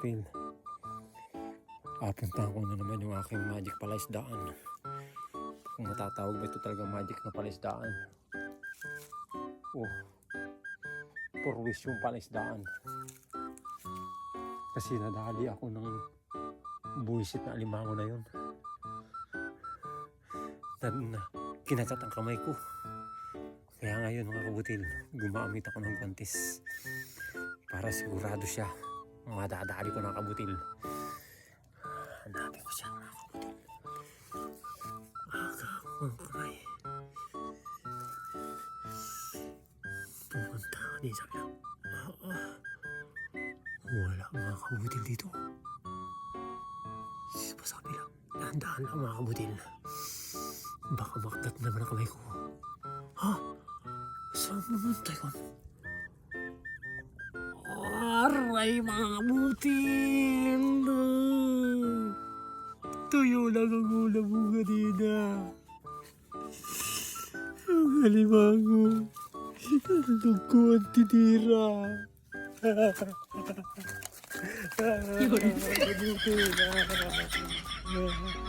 kabutil. Apuntahan ko na naman yung aking magic palaisdaan. Kung matatawag ba ito talaga magic na palaisdaan. Oh. Purwis yung palaisdaan. Kasi nadali ako ng buwisit na alimango na yun. Na, kinagat ang kamay ko. Kaya ngayon mga kabutil, gumamit ako ng guantes. Para sigurado siya. Madadali ko ng kabutil. Hanapin ko siya mga kabutil. Aga ako ang kamay. Pumunta ka din sa lang. Ah. Wala mga kabutil dito. Sa sa kabila. Dahan-dahan lang mga kabutil. Baka makdat naman ang kamay ko. Ha? Saan pumunta yun? Aray mga kabutil! Tuyo lang ang ulam mo kanina. Ang halimango. Ang ko ang tinira. Yun.